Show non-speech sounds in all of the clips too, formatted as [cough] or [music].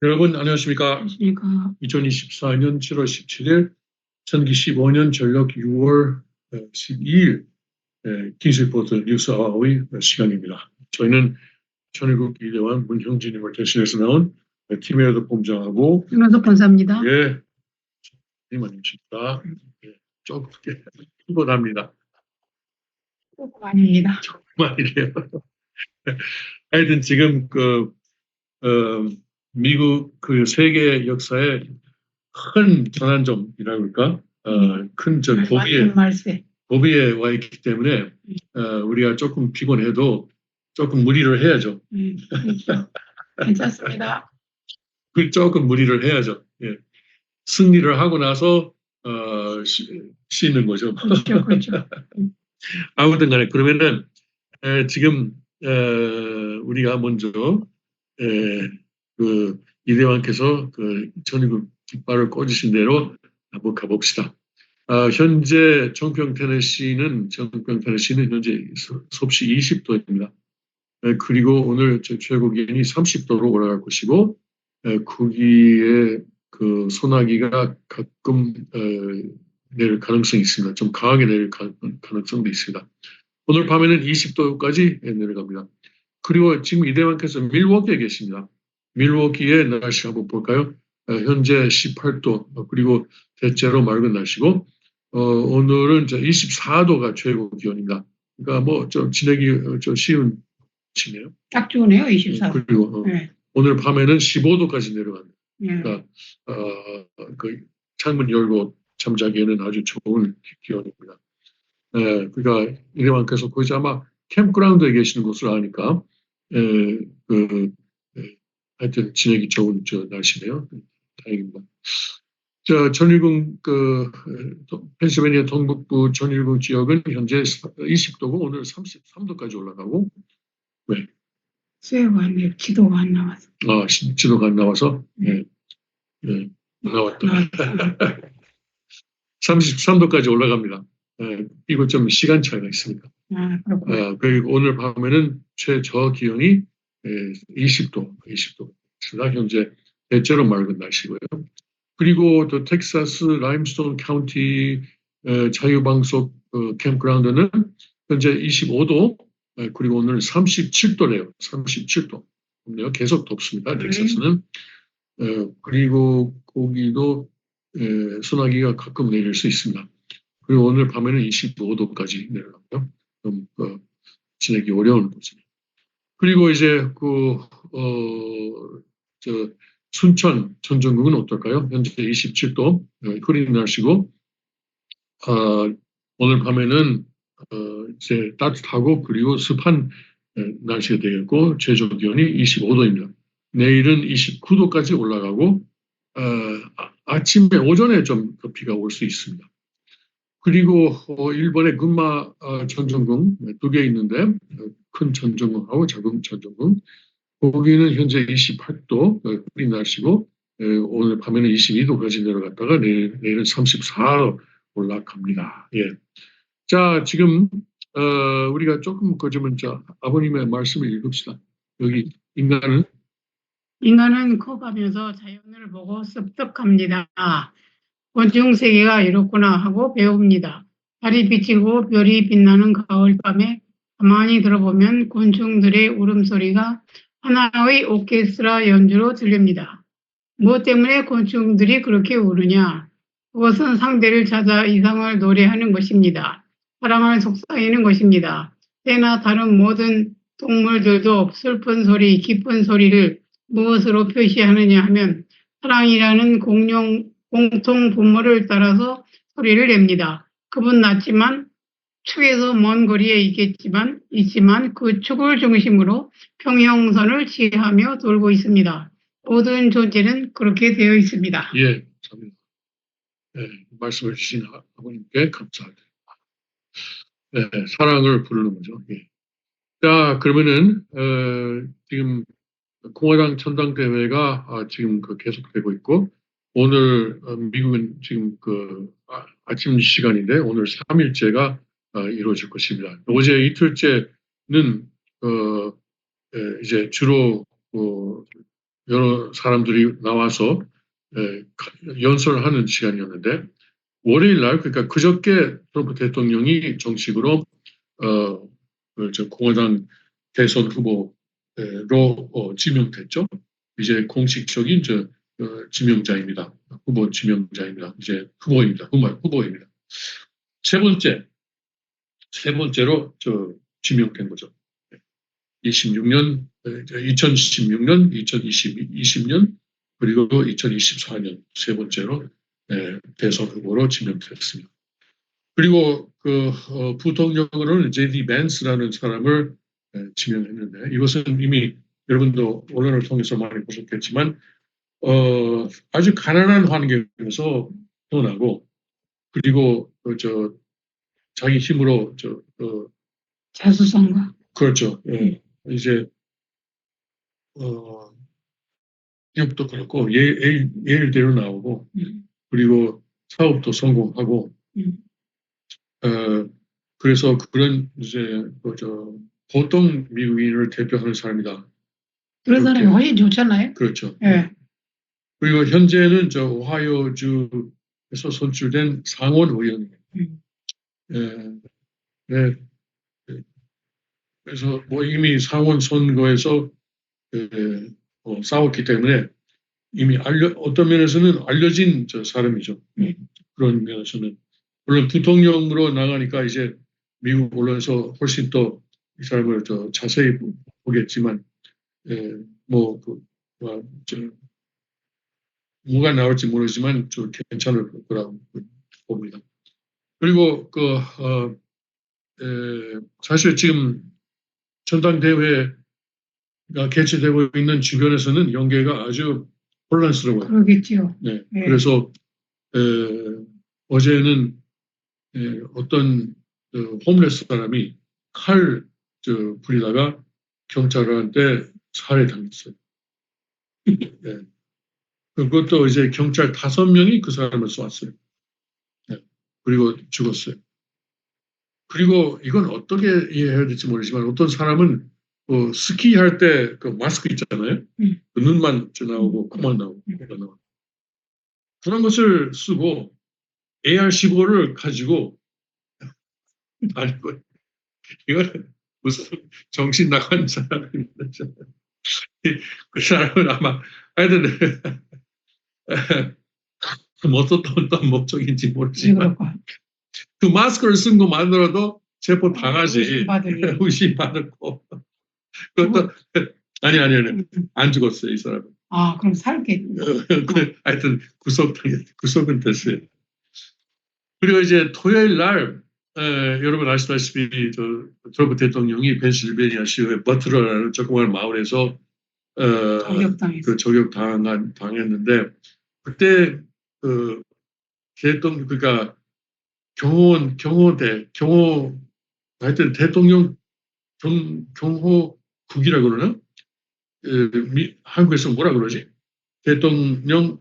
여러분 안녕하십니까? 안녕하십니까. 2024년 7월 17일, 2015년 전력 6월 12일 킹스리포트 뉴스 아워의 시간입니다. 저희는 천일국 이대원 문형진님을 대신해서 나온 팀에어도 본부장하고 김현석 본사입니다. 예, 이만님십니다. 예, 조금 피곤합니다. 아닙니다. 말이에요. [laughs] 하여튼 지금 그 어, 미국 그 세계 역사의 큰 전환점이라고 할까? 어, 큰저 고비에 말세. 고비에 와 있기 때문에 어, 우리가 조금 피곤해도 조금 무리를 해야죠. 음, 그렇죠. 괜찮습니다. [laughs] 그 조금 무리를 해야죠. 예. 승리를 하고 나서 어, 쉬, 쉬는 거죠. 그렇죠, 그렇죠. [laughs] 아무튼 간에 그러면은 에, 지금 에, 우리가 먼저 에, 그 이대왕께서 그 전국 깃발을 꽂으신 대로 한번 가봅시다. 아, 현재 정평 테네시는 정평 테네시는 현재 서- 섭씨 20도입니다. 그리고 오늘 저 최고 기온이 30도로 올라갈 것이고 에, 거기에 그 소나기가 가끔 에, 내릴 가능성이 있습니다. 좀 강하게 내릴 가- 가능성도 있습니다. 오늘 밤에는 20도까지 내려갑니다. 그리고 지금 이대왕께서 밀워키에 계십니다. 밀워키의 날씨 한번 볼까요? 어, 현재 18도 어, 그리고 대체로 맑은 날씨고 어, 오늘은 저 24도가 최고 기온입니다. 그러니까 뭐 좀 지내기 어, 좀 쉬운 치네요. 딱 좋네요, 24. 그리고 어, 네. 오늘 밤에는 15도까지 내려갑니다. 네. 그러니까 어, 그 창문 열고 잠자기에는 아주 좋은 기온입니다. 에, 그러니까 이대왕께서 거기서 아마 캠프그라운드에 계시는 것을 아니까 에, 그 에, 하여튼 지내기 좋은 저 날씨네요. 다행입니다. 자, 전일궁 그 에, 도- 펜실베니아 동북부 전일궁 지역은 현재 20도고 오늘 33도까지 올라가고 수혜가 안 돼요. 지도가 안 나와서. 아, 시- 지도가 안 나와서 예, 예, 나왔다. 나왔어요. 33도까지 [laughs] 올라갑니다. 예, 이거 좀 시간 차이가 있습니다. 아, 그렇군요. 아, 그리고 오늘 밤에는 최저 기온이 예, 20도, 20도. 가 현재 대체로 맑은 날씨고요. 그리고 또 텍사스 라임스톤 카운티 에, 자유방속 어, 캠프그라운드는 현재 25도, 에, 그리고 오늘 37도래요. 37도. 네요 계속 덥습니다. 네. 텍사스는. 에, 그리고 거기도 에, 소나기가 가끔 내릴 수 있습니다. 그리고 오늘 밤에는 25도까지 내려가고요. 좀 어, 지내기 어려운 곳이네요. 그리고 이제 그, 어, 저, 순천 전전국은 어떨까요? 현재 27도, 어, 흐린 날씨고, 아, 오늘 밤에는, 어, 이제 따뜻하고 그리고 습한 에, 날씨가 되겠고, 최저 기온이 25도입니다. 내일은 29도까지 올라가고, 어, 아- 아침에, 오전에 좀 비가 올 수 있습니다. 그리고 어, 일본의 군마 어, 전전궁 두 개 있는데 어, 큰 전전궁하고 작은 전전궁 거기는 현재 28도 어, 흐린 날씨고 에, 오늘 밤에는 22도까지 내려갔다가 내일, 내일은 34도 올라갑니다. 예. 자 지금 어, 우리가 조금 거주면 자 아버님의 말씀을 읽읍시다. 여기 인간은 인간은 커가면서 자연을 보고 습득합니다. 곤충 세계가 이렇구나 하고 배웁니다. 달이 비치고 별이 빛나는 가을 밤에 가만히 들어보면 곤충들의 울음소리가 하나의 오케스트라 연주로 들립니다. 무엇 때문에 곤충들이 그렇게 우느냐? 그것은 상대를 찾아 이상을 노래하는 것입니다. 사랑을 속삭이는 것입니다. 때나 다른 모든 동물들도 슬픈 소리, 기쁜 소리를 무엇으로 표시하느냐 하면 사랑이라는 공룡, 공통 분모를 따라서 소리를 냅니다. 그분 낮지만 축에서 먼 거리에 있겠지만 있지만 그 축을 중심으로 평형선을 지하며 돌고 있습니다. 모든 존재는 그렇게 되어 있습니다. 예, 참, 예, 말씀을 주신 아- 아버님께 감사합니다. 예, 사랑을 부르는 거죠. 예. 자, 그러면은 어, 지금 공화당 전당대회가 아, 지금 그 계속되고 있고 오늘 어, 미국은 지금 그 아, 아침 시간인데 오늘 3일째가 어, 이루어질 것입니다. 어제 이틀째는 어, 예, 이제 주로 어, 여러 사람들이 나와서 에, 가- 연설을 하는 시간이었는데 월요일 날 그러니까 그저께 트럼프 대통령이 정식으로 어, 그저 공화당 대선 후보로 어, 지명됐죠. 이제 공식적인 저 어, 지명자입니다. 후보 지명자입니다. 이제 후보입니다. 후보, 후보입니다. 세 번째, 세 번째로 저 지명된 거죠. 26년, 2016년, 2020년, 그리고 2024년 세 번째로 예, 대선 후보로 지명됐습니다. 그리고 그 어, 부통령으로는 제디 벤스라는 사람을 예, 지명했는데 이것은 이미 여러분도 언론을 통해서 많이 보셨겠지만 어, 아주 가난한 환경에서 태어나고 그리고 그저 자기 힘으로 저 어, 자수성가. 그렇죠. 예. 이제 어 기업도 그렇고 예, 예, 예일대로 나오고 음. 그리고 사업도 성공하고 음. 어 그래서 그런 이제 그저 보통 미국인을 대표하는 사람이다. 그런 사람이. 훨씬 좋잖아요. 그렇죠. 예. 그리고 현재는 저 오하이오주에서 선출된 상원 의원이에요. 음. 예, 네. 예. 그래서 뭐 이미 상원 선거에서 그, 어, 싸웠기 때문에 이미 알려 어떤 면에서는 알려진 저 사람이죠. 음. 그런 면에서는 물론 부통령으로 나가니까 이제 미국 언론에서 훨씬 더 이 사람을 더 자세히 보겠지만 예, 뭐 그, 뭐, 저, 뭐가 나올지 모르지만 좀 괜찮을 거라고 봅니다. 그리고 그 어, 에, 사실 지금 전당대회가 개최되고 있는 주변에서는 연계가 아주 혼란스러워요. 그러겠지요. 네. 네. 그래서 에, 어제는 에, 어떤 그 홈레스 사람이 칼 저, 부리다가 경찰한테 살해당했어요. [laughs] 네. 그것도 이제 경찰 다섯 명이 그 사람을 쏘았어요. 네. 그리고 죽었어요. 그리고 이건 어떻게 이해해야 될지 모르지만 어떤 사람은 그 스키 할 때 그 마스크 있잖아요. 음. 그 눈만 저 나오고 코만 나오고 음. 코가 나오고 그런 것을 쓰고 AR-15를 가지고 아니 그 이거는 무슨 정신 나간 사람입니다. 그 사람은 아마 하여튼 뭐 어떤 어떤 목적인지 모르지만. 그 마스크를 쓴 것만으로도 체포 당하지 의심받으니. 의심받았고 [laughs] 그것도 아니 아니 아니 안 죽었어요 이 사람은 아, 그럼 살게. [laughs] 그, 하여튼 구속 구속은 됐어요 그리고 이제 토요일 날 에, 여러분 아시다시피 저 트럼프 대통령이 펜실베니아 시의 버트러라는 조그마한 마을에서 어, 저격당했어. 그 저격 당한 당했는데 그때 그 대통령 그러니까 경호원 경호대 경호 하여튼 대통령 경, 경호국이라 그러나 에, 미, 한국에서 뭐라 그러지 대통령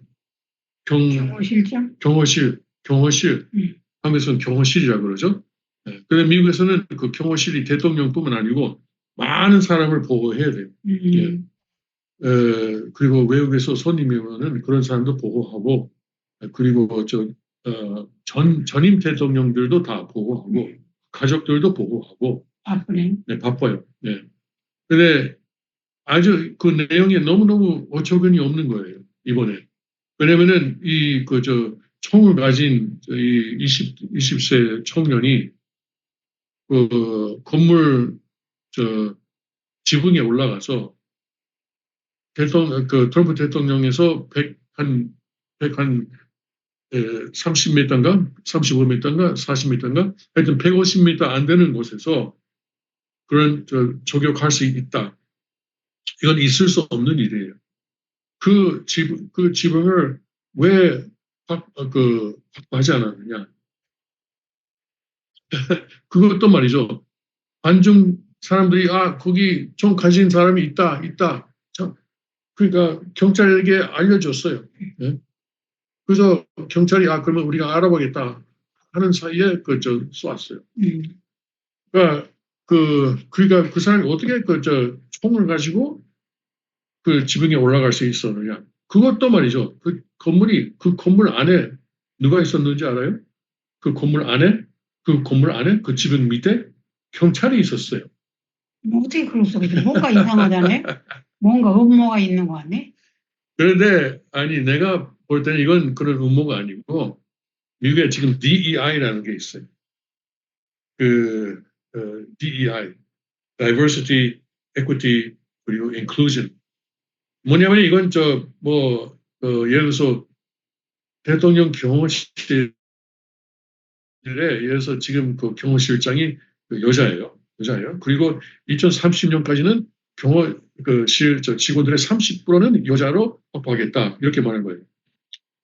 경 경호실장? 경호실 경호실 음. 한국에서는 경호실이라 그러죠. 예. 근데 미국에서는 그 경호실이 대통령뿐만 아니고 많은 사람을 보호해야 돼요. 음. 예. 에, 그리고 외국에서 손님이 오면은 그런 사람도 보호하고, 에, 그리고 저, 어, 전, 전임 대통령들도 다 보호하고, 가족들도 보호하고, 바쁘네. 네, 바빠요. 네. 근데 아주 그 내용에 너무너무 어처구니 없는 거예요, 이번에. 왜냐면은 이, 그, 저, 총을 가진 이 20, 20세 청년이 그 건물, 저, 지붕에 올라가서 대통령, 그 트럼프 대통령에서 100, 한, 100, 한, 에, 30m인가? 35m인가? 40m인가? 하여튼 150m 안 되는 곳에서 그런 저, 저격할 수 있다. 이건 있을 수 없는 일이에요. 그 집, 그 지붕을 왜 확, 어, 그, 확보하지 않았느냐. [laughs] 그것도 말이죠. 반중 사람들이, 아, 거기 총 가진 사람이 있다, 있다. 참, 그러니까 경찰에게 알려줬어요. 예? 그래서 경찰이, 아, 그러면 우리가 알아보겠다 하는 사이에 그, 저, 쏘았어요. 음. 그러니까 그, 그러니까 그 사람이 어떻게 그, 저, 총을 가지고 그 지붕에 올라갈 수 있었느냐? 그것도 말이죠. 그 건물이 그 건물 안에 누가 있었는지 알아요? 그 건물 안에 그 건물 안에 그 지붕 밑에 경찰이 있었어요. 뭐 어떻게 그럴 수가 있지? 뭔가 이상하다네? [laughs] 뭔가 음모가 있는 거 같네? 그런데 아니 내가 볼 때는 이건 그런 음모가 아니고 미국에 지금 DEI라는 게 있어요. 그 어, DEI, Diversity, Equity 그리고 Inclusion. 뭐냐면 이건 저뭐 어, 예를 들어서 대통령 경호실에 예를 들어서 지금 그 경호실장이 그 여자예요. 여자예요. 그리고 2030년까지는 경호 그실 저 직원들의 30%는 여자로 확보하겠다 이렇게 말한 거예요.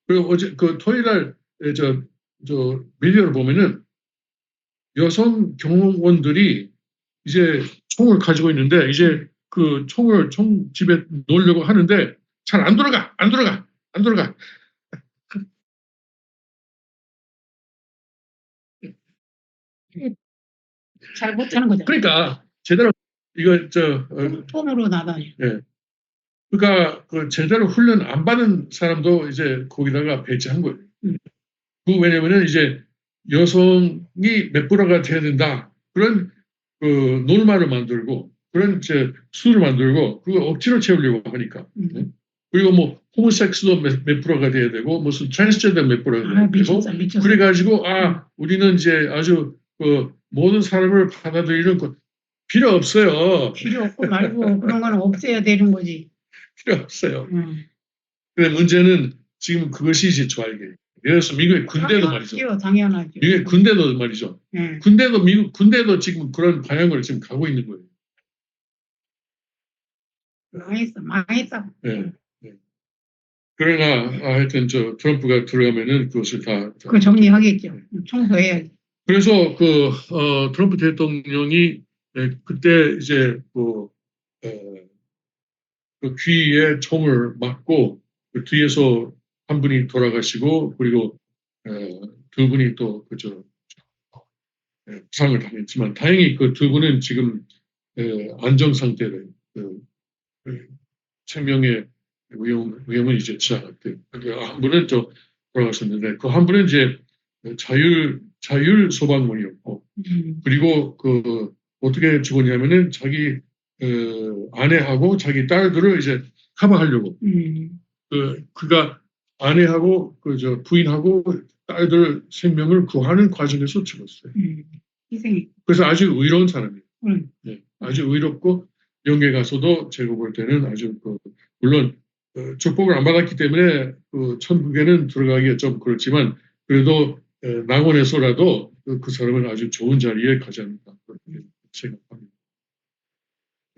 그리고 어제 그 토요일 날 저저 미디어를 보면은 여성 경호원들이 이제 총을 가지고 있는데 이제 그 총을 총 집에 놓으려고 하는데 잘 안 돌아가 안 돌아가 안 돌아가 잘 못 하는 거죠. 그러니까 제대로 이거 저 어, 폼으로 나다니. 그러니까 그 제대로 훈련 안 받은 사람도 이제 거기다가 배치한 거예요. 음. 그 왜냐면은 이제 여성이 몇 프로가 돼야 된다 그런 그 노르마를 만들고 그런 이제 수를 만들고 그거 억지로 채우려고 하니까 음. 그리고 뭐 호모섹스도 몇, 몇 프로가 돼야 되고 무슨 트랜스젠더 몇 프로가 아, 돼야 되고 미쳤어, 미쳤어. 그래가지고 아 우리는 이제 아주 그 모든 사람을 받아들이는 거 필요 없어요 필요 없고 말고 그런 건 없애야 되는 거지. 필요 없어요. 음. 근데 문제는 지금 그것이 이제 좌익이에요. 예를 들어서 미국의 군대도 말이죠. 당연하죠. 당연하죠. 미국의 군대도 말이죠. 예. 군대도 미국 군대도 지금 그런 방향으로 지금 가고 있는 거예요. 망했어, 망했어. 예. 예. 그러나 아, 하여튼 저 트럼프가 들어가면은 그것을 다, 다 정리하겠죠. 청소해야지. 그래서 그 어, 트럼프 대통령이 예, 그때 이제 그, 어, 그 귀에 총을 맞고 그 뒤에서 한 분이 돌아가시고 그리고 어, 두 분이 또 그저 예, 부상을 당했지만 다행히 그 두 분은 지금 예, 안정 상태를 그, 그 생명의 위험 위험은 이제 지나갔대요. 한 분은 저 돌아가셨는데 그 한 분은 이제 자율 자율 소방문이었고 음. 그리고 그 어떻게 죽었냐면은 자기 그 아내하고 자기 딸들을 이제 커버하려고 음. 그 그가 아내하고 그 저 부인하고 딸들 생명을 구하는 과정에서 죽었어요. 음. 희생이. 그래서 아주 의로운 사람이에요. 음. 네, 아주 의롭고 영계 가서도 제가 볼 때는 아주 그 물론 어, 축복을 안 받았기 때문에 그 천국에는 들어가기가 좀 그렇지만 그래도 어, 낙원에서라도 그, 그 사람은 아주 좋은 자리에 가지 그렇게 생각합니다.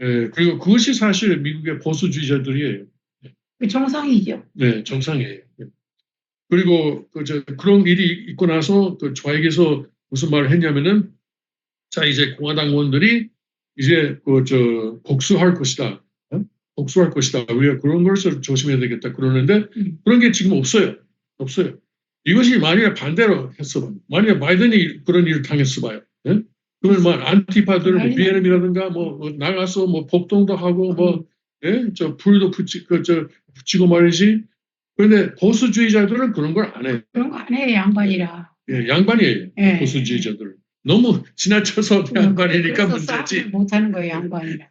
예, 그리고 그것이 사실 미국의 보수주의자들이에요. 그 정상이죠. 네, 정상이에요. 예. 그리고 그저 그런 일이 있고 나서 그 좌익에서 무슨 말을 했냐면은 자 이제 공화당 의원들이 이제 그 저 복수할 것이다. 어? 복수할 것이다. 우리가 그런 것을 조심해야 되겠다. 그러는데 음. 그런 게 지금 없어요. 없어요. 이것이 만약에 반대로 했어. 만약에 바이든이 그런 일을 당했어 봐요. 예? 뭐 안티파들, 뭐 BNM이라든가 뭐, 뭐 나가서 뭐 폭동도 하고 뭐 예? 저 불도 붙이 그저 붙이고 말이지. 그런데 보수주의자들은 그런 걸 안 해요. 그런 거 안 해, 양반이라. 예, 양반이에요. 예. 보수주의자들. 너무 지나쳐서 양반이니까 문제지. 못하는 거예요, 양반이라.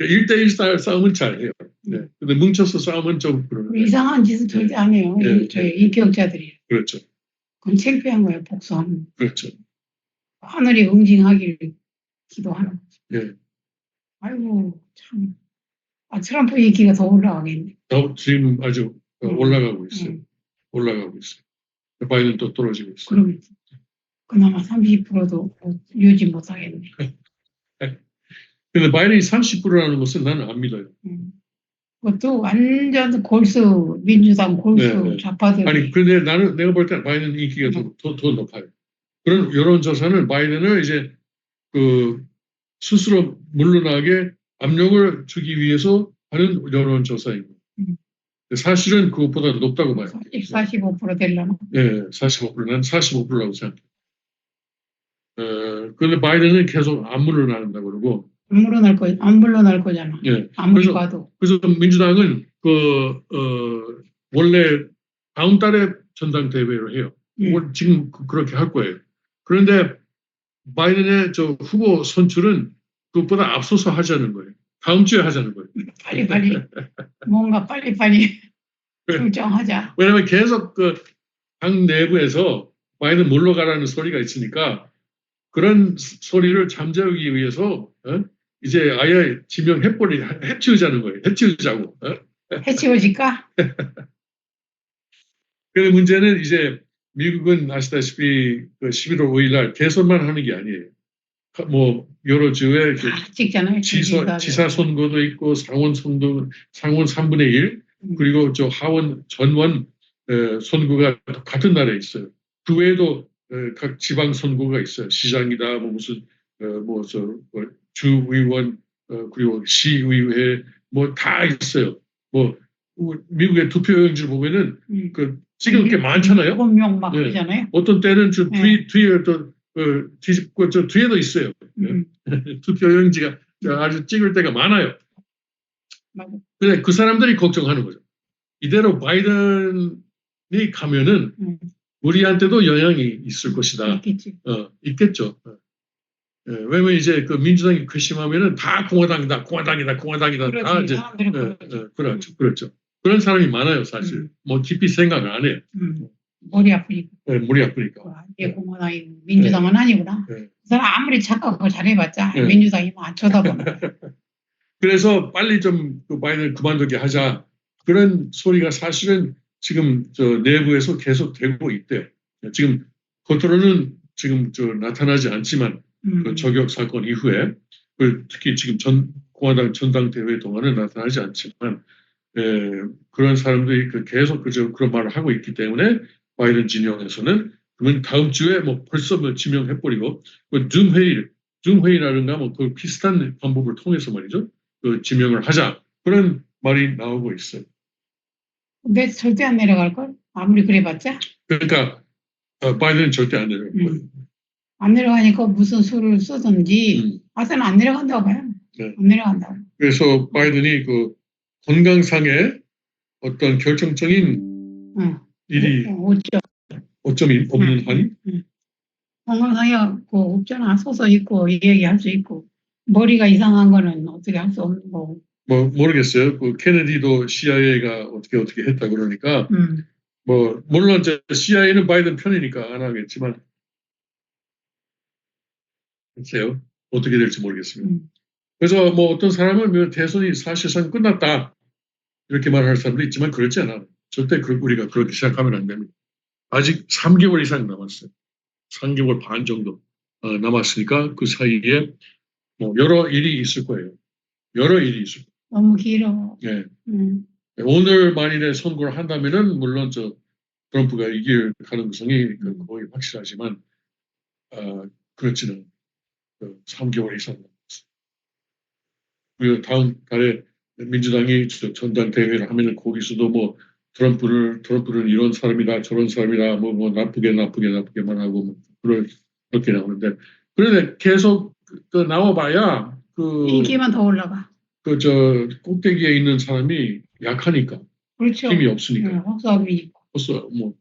1대1 싸움은 잘해요. 네. 근데 뭉쳐서 싸움은 좀 그런 거예요. 이상한 짓은 절대 안 해요. 예, 이- 저희 인격자들이. 그렇죠. 그건 창피한 거예요, 복수하는. 거. 그렇죠. 하늘이 응징하기를 기도하는 거죠. 예. 아이고, 참. 아, 트럼프 인기가 더 올라가겠네. 어, 지금 아주 어, 음. 올라가고 있어요. 음, 올라가고 있어요. 바이든 또 떨어지고 있어요. 그럼 그나마 30%도 유지 못하겠네. [laughs] 근데 바이든이 30%라는 것은 나는 안 믿어요. 음. 그것도 완전 골수, 민주당 골수 네, 네. 좌파들이. 아니, 근데 나는 내가 볼 때 바이든 인기가 더, 더, 더 높아요. 그런 여론조사는 바이든을 이제 그 스스로 물러나게 압력을 주기 위해서 하는 여론조사입니다. 음. 사실은 그것보다 높다고 봐요. 45% 되려나? 예, 45%. 난 45%라고 생각해요. 어, 근데 바이든은 계속 안 물러나는다 그러고, 안 물러날 거, 안 물러날 거잖아. 예. 아무리 그래서- 봐도. 그래서 민주당은 그 어, 원래 다음 달에 전당대회를 해요. 음. 뭐 지금 그- 그렇게 할 거예요. 그런데 바이든의 저 후보 선출은 그것보다 앞서서 하자는 거예요. 다음 주에 하자는 거예요. 빨리 빨리 뭔가 빨리 빨리 네. 결정하자. 왜냐하면 계속 그 당 내부에서 바이든 물러가라는 소리가 있으니까 그런 스- 소리를 잠재우기 위해서 어? 이제 아예 지명 해버리 해치우자는 거예요. 해치우자고. 어? 해치워질까? 근데 [laughs] 문제는 이제 미국은 아시다시피 그 11월 5일 날 대선만 하는 게 아니에요. 가- 뭐 여러 주에 찍잖아요. 지사. 지사 선거도 있고 상원 선거 상원 3분의 1 음. 그리고 저 하원 전원 에, 선거가 같은 날에 있어요. 그 외에도 에, 각 지방 선거가 있어요. 시장이다 뭐 무슨 뭐저 주의원 어, 그리고 시의회 뭐 다 있어요. 뭐 우- 미국의 투표용지를 보면은 음. 그 찍을 게 많잖아요. 일곱 명막 네. 그러잖아요. 어떤 때는 저 네. 뒤, 뒤에 또 어, 뒤집고 저 뒤에도 있어요. 음. [laughs] 투표 용지가 아주 찍을 때가 많아요. 맞아. 근데 그 사람들이 걱정하는 거죠. 이대로 바이든이 가면은 음. 우리한테도 영향이 있을 것이다. 있겠지. 어, 있겠죠. 어. 예, 왜냐면 이제 그 민주당이 괘씸하면은 다 공화당이다, 공화당이다, 공화당이다. 다 그러지. 이제 예. 예, 그렇죠, 그렇죠. 그런 사람이 많아요, 사실. 음. 뭐 깊이 생각을 안 해요. 음. 머리 아프니까. 예, 머리 아프니까. 이게 공화당이 민주당은 아니구나. 네. 그 사람 아무리 착하고 잘해봤자 네. 민주당이 뭐안 쳐다보는 거야. 그래서 빨리 좀 그 바이든을 그만두게 하자. 그런 소리가 사실은 지금 저 내부에서 계속 되고 있대요. 지금 겉으로는 지금 저 나타나지 않지만 음. 그 저격 사건 이후에 그 특히 지금 전 공화당 전당대회 동안은 나타나지 않지만 에, 그런 사람들이 그 계속 그저 그런 말을 하고 있기 때문에 바이든 진영에서는 그러면 다음 주에 뭐 벌써 뭐 지명해버리고 그줌 회의 줌 회의라든가 뭐그 비슷한 방법을 통해서 말이죠 그 지명을 하자 그런 말이 나오고 있어요. 근데 절대 안 내려갈 걸. 아무리 그래봤자 그러니까 어, 바이든은 절대 안 내려갈 거예요. 음. 안 내려가니까 무슨 수를 쓰든지 음. 아서는 안 내려간다고 봐요. 네. 안 내려간다고. 그래서 바이든이 그 건강상의 어떤 결정적인 응. 일이 없죠. 어점이 없는 응. 건강상에 그 없잖아. 서서 있고 얘기할 수 있고 머리가 이상한 거는 어떻게 할 수 없는 거고. 뭐 모르겠어요. 그 케네디도 CIA가 어떻게 어떻게 했다 그러니까 음. 뭐 물론 이제 CIA는 바이든 편이니까 안 하겠지만 글쎄요 어떻게 될지 모르겠습니다. 음. 그래서 뭐 어떤 사람은 뭐 대선이 사실상 끝났다 이렇게 말할 사람도 있지만 그렇지 않아. 절대 그- 우리가 그렇게 생각하면 안 됩니다. 아직 3개월 이상 남았어요. 3개월 반 정도 어, 남았으니까 그 사이에 뭐 여러 일이 있을 거예요. 여러 일이 있을 거예요. 너무 길어. 예. 음. 오늘 만일에 선거를 한다면은 물론 저 트럼프가 이길 가능성이 그 음. 거의 확실하지만 아 그렇지는 그 3개월 이상 그리고 다음 달에 민주당이 저 전당대회를 하면은 거기서도 뭐 트럼프를 트럼프는 이런 사람이다 저런 사람이다 뭐, 뭐 나쁘게 나쁘게 나쁘게만 하고 뭐 그럴 그렇게 나오는데 그런데 계속 그 나와봐야 그 인기만 더 올라가. 그 저 꼭대기에 있는 사람이 약하니까 그렇죠. 힘이 없으니까 네, 혹사업이 없어 뭐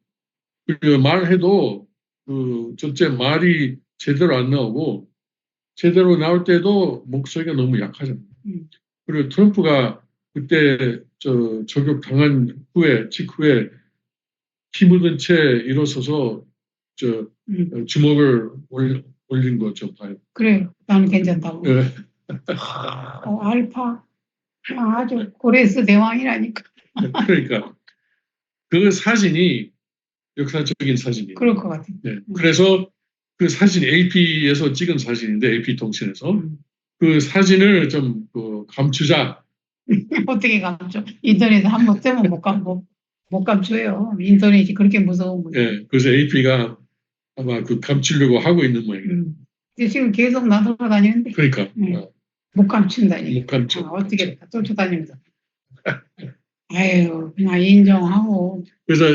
그리고 말해도 그 첫째 말이 제대로 안 나오고 제대로 나올 때도 목소리가 너무 약하잖아요. 음. 그리고 트럼프가 그때 저 저격 당한 후에 직후에 피 묻은 채 일어서서 저 음. 주먹을 올, 올린 거좀 봐요. 그래요. 나는 괜찮다고. 예. 어, 알파 아, 아주 고레스 대왕이라니까. [laughs] 그러니까 그 사진이 역사적인 사진이에요. 그럴 것 같아. 네. 그래서 그 사진 AP에서 찍은 사진인데 AP 통신에서 음. 그 사진을 좀 그 감추자. 어떻게 감춰? 인터넷 한번 뜨면 못, 감, 못, 못 감춰요. 인터넷이 그렇게 무서운 거예요. 예. 그래서 AP가 아마 그 감추려고 하고 있는 모양이에요. 음. 근데 지금 계속 나돌아다니는데 그러니까 음. 어, 못 감춘다니. 못 감춰. 아, 어떻게 다 쫓아다니면서. [laughs] 아유, 그냥 인정하고. 그래서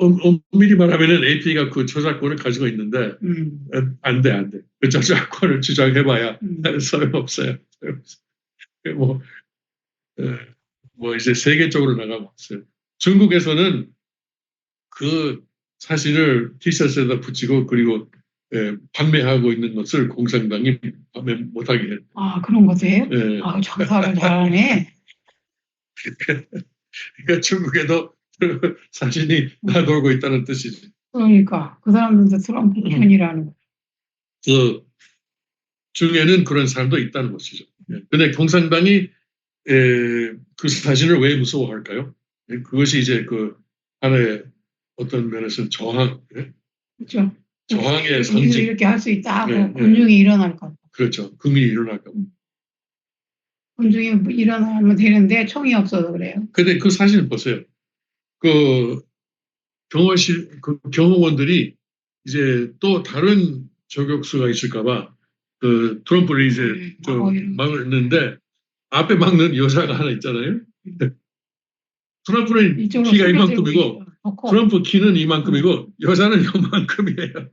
엄- 엄밀히 말하면은 AP가 그 저작권을 가지고 있는데 음, 어, 안 돼, 안 돼. 그 저작권을 [laughs] 주장해봐야 음. 소용없어요. 소용없어요. [laughs] 뭐, 어, 뭐 이제 세계적으로 나가고 있어요. 중국에서는 그 사진을 티셔츠에다 붙이고 그리고 예, 판매하고 있는 것을 공산당이 판매 못하게 해. 아, 그런 거세요? 예. 아, 장사를 잘하네. [laughs] 그러니까 중국에도 그 [laughs] 사진이 나돌고 있다는 뜻이지. 그러니까 그 사람들도 트럼프 편이라는 거. 그 중에는 그런 사람도 있다는 것이죠. 예. 근데 공산당이 에, 그 사진을 왜 무서워할까요? 예, 그것이 이제 그 하나의 어떤 면에서는 저항, 예? 그렇죠? 저항의 우리도 상징, 이렇게 할 수 있다 하고 네, 네. 군중이 일어날까 봐. 그렇죠. 국민이 일어날까 봐. 군중이 일어나면 되는데 총이 없어서 그래요. 근데 그 사진을 보세요. 그 경호실, 그 경호원들이 이제 또 다른 저격수가 있을까봐 그 트럼프를 이제 음, 저 막아요. 막는데 앞에 막는 여자가 하나 있잖아요. 트럼프는 이쪽으로 키가 소리 이만큼이고 좋고 트럼프 키는 이만큼이고 여자는 [laughs] 요만큼이에요.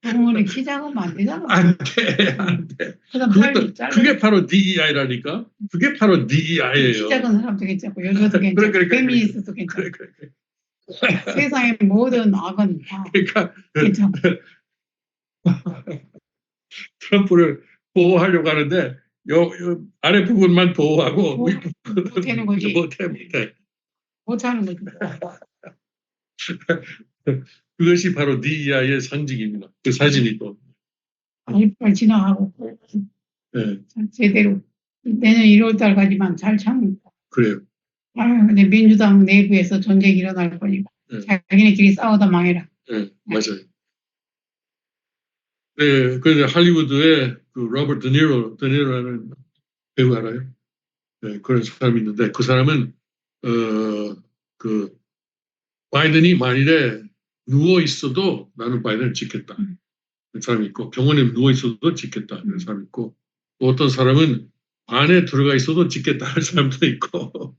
병원에 키 작으면 안 되잖아. 안 돼, 안 돼. 그다음 그것도 팔이 짧아. 그게 바로 DEI라니까. 그게 바로 키 DEI예요. 작은 사람도 괜찮고 여자도 괜찮고 그래, 그래, 그래. 페미니스트도 괜찮고 그래, 그래, [laughs] 그래. 세상의 모든 악은 다 그러니까 괜찮고 [laughs] 트럼프를 보호하려고 하는데 요, 요 아래 부분만 보호하고 못- 위 부분은 못하는 거지. 못해 못해. 못하는 거지. [laughs] 그것이 바로 DEI의 상징입니다. 그 사진이 또. 이빨 지나가고 예, 제대로 내년 1월 달까지만 잘 참고 그래요. 아 근데 민주당 내부에서 전쟁이 일어날 거니까 네. 자기네끼리 싸우다 망해라. 예, 맞아요. 네, 그런데 할리우드에 그 로버트 드니로, 드니로라는 배우 알아요? 네, 그런 사람이 있는데 그 사람은 어, 그 바이든이 만일에 누워 있어도 나는 바이든을 지켰다. 음. 그 사람이 있고 병원에 누워 있어도 지켰다. 그런 음. 사람이 있고 또 어떤 사람은 안에 들어가 있어도 지켰다 하는 [laughs] 사람도 있고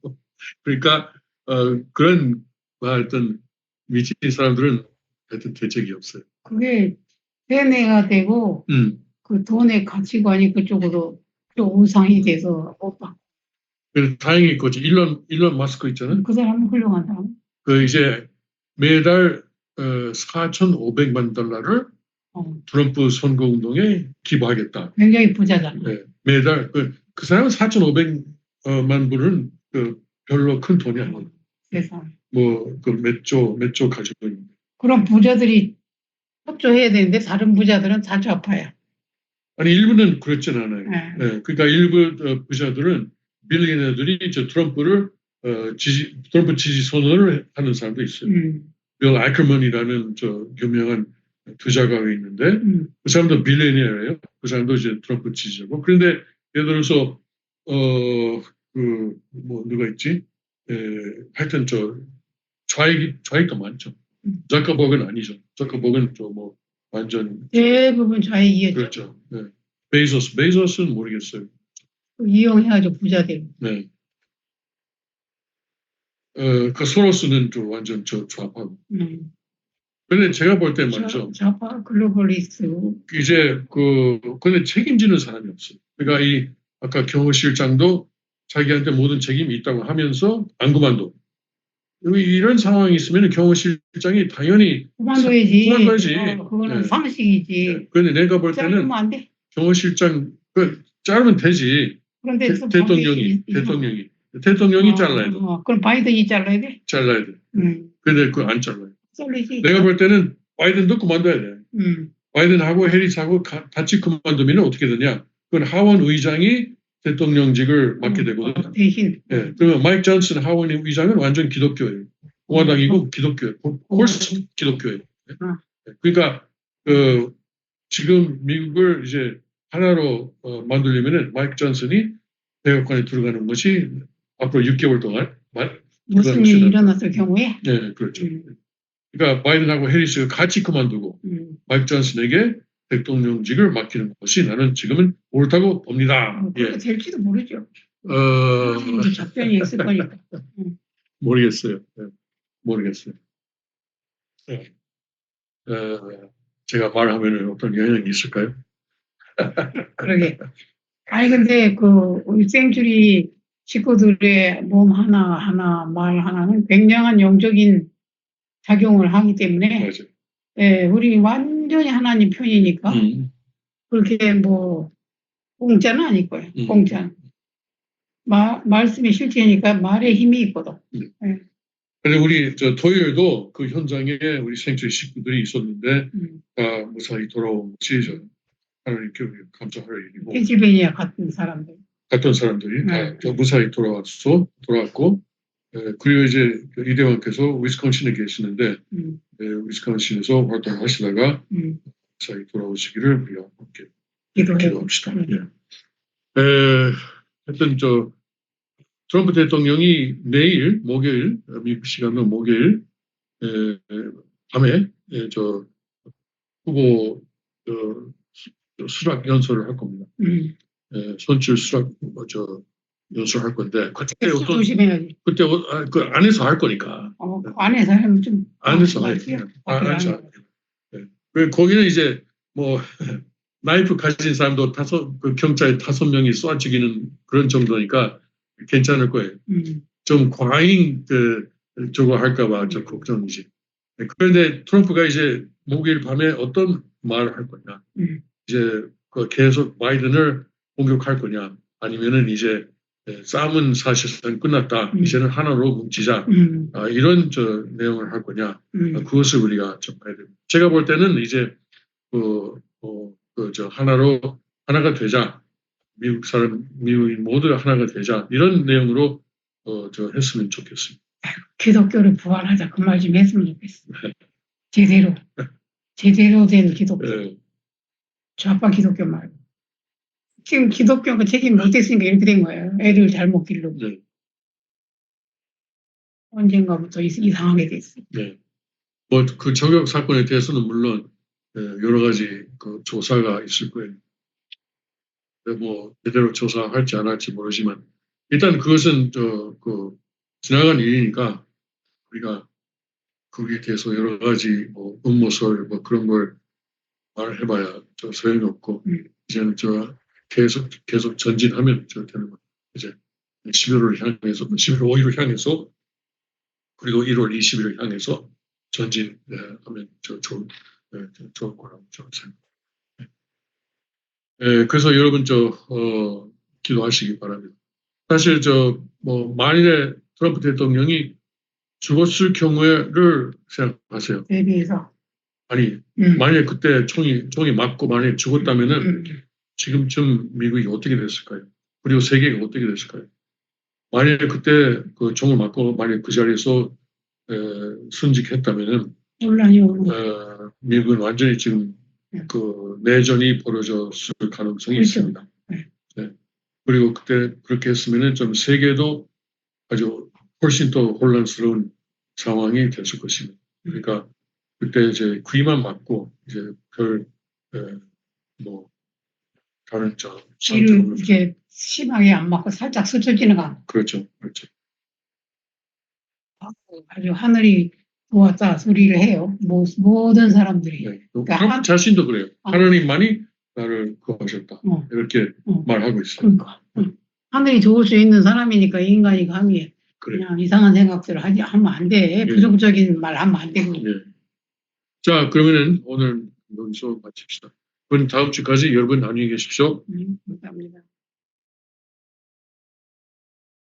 그러니까 어, 그런 뭐 하여튼 미친 사람들은 하여튼 대책이 없어요. 그게 세뇌가 되고 음. 그 돈의 가치관이 그쪽으로 또 우상이 돼서 오빠 그래서 다행히 그 일론 일론 마스크 있잖아요. 그 사람은 훌륭한 사람. 그 이제 매달 어, 4,500만 달러를 어, 트럼프 선거 운동에 기부하겠다. 굉장히 부자잖아. 네, 매달 그, 그 사람은 4,500만 불은 그 별로 큰 돈이 아니에요. 세상. 뭐그 몇조 몇 조 가지고 있는데. 그럼 부자들이 협조해야 되는데 다른 부자들은 다 좌파야. 아니 일부는 그렇진 않아요. 네. 네, 그러니까 일부 어, 부자들은 빌리언들이 저 트럼프를 어, 지지 트럼프 지지 선언을 하는 사람도 있어요. 음, 빌 아크먼이라는 저 유명한 투자가가 있는데 음, 그 사람도 빌리언이에요. 그 사람도 이제 트럼프 지지자고. 그런데 예를 들어서 어 그 뭐 누가 있지? 에, 하여튼 저 좌익 좌익도 많죠. 음. 자커버그는 아니죠. 자커버그는 저뭐 완전 대부분 좌익이었죠. 그렇죠. 네. 베이소스 베이소스는 모르겠어요. 이용해가지고 부자들. 네. 어, 그 소로스는 좀 완전 저 좌파고. 음. 근데 제가 볼때 좌- 말이죠. 좌파 글로벌리스트. 이제 그 근데 책임지는 사람이 없어요. 그러니까 이 아까 경호실장도 자기한테 모든 책임이 있다고 하면서 안 그만둬. 이런 상황이 있으면 경호실장이 당연히 그만둬야지. 그만둬야지. 어, 그거는 네. 상식이지. 그런데 내가 볼 때는. 경호실장 그 자르면 되지. 그런데 대, 있- 대통령이 대통령이 어, 잘라야 돼. 어, 그럼 바이든이 잘라야 돼? 잘라야 돼. 음, 근데 그거 안 잘라요. 잘리지. 내가 볼 때는 바이든도 그만둬야 돼. 음, 바이든하고 해리스하고 가- 같이 그만두면 어떻게 되냐? 그건 하원 의장이 대통령직을 맡게 어, 되거든. 어, 대신. 예, 그러면 마이크 존슨 하원 의장은 완전 기독교예요. 공화당이고 기독교예요. 홀스 기독교예요. 예? 어. 그러니까 그 지금 미국을 이제 하나로 어, 만들려면은 마이크 존슨이 대법관에 들어가는 것이 앞으로 6개월 동안 마- 무슨 일이. 일어났을 경우에. 예, 그렇죠. 음, 그러니까 바이든하고 해리스가 같이 그만두고 음, 마이크 존슨에게 대통령직을 맡기는 것이 나는 지금은 옳다고 봅니다. 어, 예. 그렇게 될지도 모르죠. 어, 작전이 있을 거니까. 모르겠어요. 예, 모르겠어요. 어, 제가 말하면 어떤 영향이 있을까요? 그러게. 아니, 근데 그, 생주리 식구들의 몸 하나-하나, 말 하나는 굉장한 영적인 작용을 하기 때문에. 예, 우리 완전히 하나님 편이니까, 음, 그렇게 뭐, 공짜는 아닐 거예요. 음. 공짜. 마, 말씀이 실제니까 말에 힘이 있거든. 근데 우리 저 토요일도 그 현장에 우리 생체 식구들이 있었는데 음. 다 무사히 돌아온 저 하나님께 감사할 일이고 펜실베니아 같은 사람들. 갔던 사람들이 다 네. 저 무사히 돌아왔어 돌아왔고 에, 그리고 이제 그 이대왕께서 위스콘신에 계시는데 음, 에, 위스콘신에서 활동하시다가 음, 무사히 돌아오시기를 우리가 함께 기도합시다. 음. 예. 에, 하여튼 저 트럼프 대통령이 내일 목요일 미국 시간으로 목요일 에, 에, 밤에 에, 저 후보 어, 수- 수락 연설을 할 겁니다. 음. 에, 선출 수락 뭐, 저 연설할 건데 그때 수 어떤 조심해야지. 그때 어, 아, 그 안에서 할 거니까 어, 그 안에서 하면 좀. 안에서 할. 거니까 아, 안에서 안할 거니까. 예. 그 거기는 이제 뭐 [laughs] 나이프 가진 사람도 다섯 그 경찰 다섯 명이 쏴 죽이는 그런 정도니까 괜찮을 거예요. 음, 좀 과잉 그 저거 할까봐 좀 걱정이지. 네, 그런데 트럼프가 이제 목요일 밤에 어떤 말을 할 거냐? 음. 이제 그 계속 바이든을 공격할 거냐? 아니면은 이제 예, 싸움은 사실상 끝났다. 음. 이제는 하나로 뭉치자. 음, 아, 이런 저 내용을 할 거냐? 아, 음, 그것을 우리가 좀 봐야 됩니다. 제가 볼 때는 이제 그, 어, 그, 저, 하나로, 하나가 되자. 미국 사람, 미국인 모두 하나가 되자. 이런 내용으로, 어, 저, 했으면 좋겠습니다. 기독교를 부활하자 그 말 좀 했으면 좋겠어. 네. 제대로 제대로 된 기독교. 예, 좌파 기독교 말고. 지금 기독교가 책임 못했으니까 이렇게 된 거예요. 애들 잘못 기르고. 네, 언젠가부터 이- 이상하게 됐어. 네. 뭐, 그 저격 사건에 대해서는 물론, 예, 여러 가지 그 조사가 있을 거예요. 근데 뭐, 제대로 조사할지 안 할지 모르지만, 일단 그것은 저, 그, 지나간 일이니까, 우리가 거기에 대해서 여러 가지 뭐, 음모설, 뭐 그런 걸 말해봐야 저 소용이 없고, 음. 이제는 저, 계속, 계속 전진하면 저 되는 거. 이제 11월을 향해서, 11월 5일을 향해서, 그리고 1월 20일을 향해서 전진하면 저 좋은, 예, 저 좋을 거라고 저는 생각합니다. 예, 그래서 여러분 저 어, 기도하시기 바랍니다. 사실 저 뭐 만일에 트럼프 대통령이 죽었을 경우에를 생각하세요. 대비해서. 아니 음. 만약에 그때 총이 총이 맞고 만약에 죽었다면은 음, 지금쯤 미국이 어떻게 됐을까요? 그리고 세계가 어떻게 됐을까요? 만약에 그때 그 총을 맞고 만약에 그 자리에서 에, 순직했다면은 논란이 오고. 어, 미국은 완전히 지금 네. 그 내전이 벌어졌을 가능성이 그렇죠. 있습니다. 네. 네. 그리고 그때 그렇게 했으면은 좀 세계도 아주 훨씬 더 혼란스러운 상황이 됐을 것입니다. 그러니까 그때 이제 귀만 맞고 이제 별, 에, 뭐, 다른 저, 이를 상처를, 이렇게 심하게 안 맞고 살짝 스쳐지는 거 그렇죠. 그렇죠. 아주 하늘이 도왔다 소리를 해요. 모, 모든 사람들이. 네. 그러니까 트럼프 한- 자신도 그래요. 어. 하나님만이 나를 구하셨다. 어. 이렇게 어. 말하고 있어요. 그러니까. 응. 하늘이 좋을 수 있는 사람이니까 인간이 감히 그래요. 그냥 이상한 생각들을 하지 하면 안 돼. 예. 부정적인 말 하면 안 되고. 예. 자, 그러면은 오늘 여기서 마칩시다. 그럼 다음 주까지 여러분 안녕히 계십시오. 음, 감사합니다.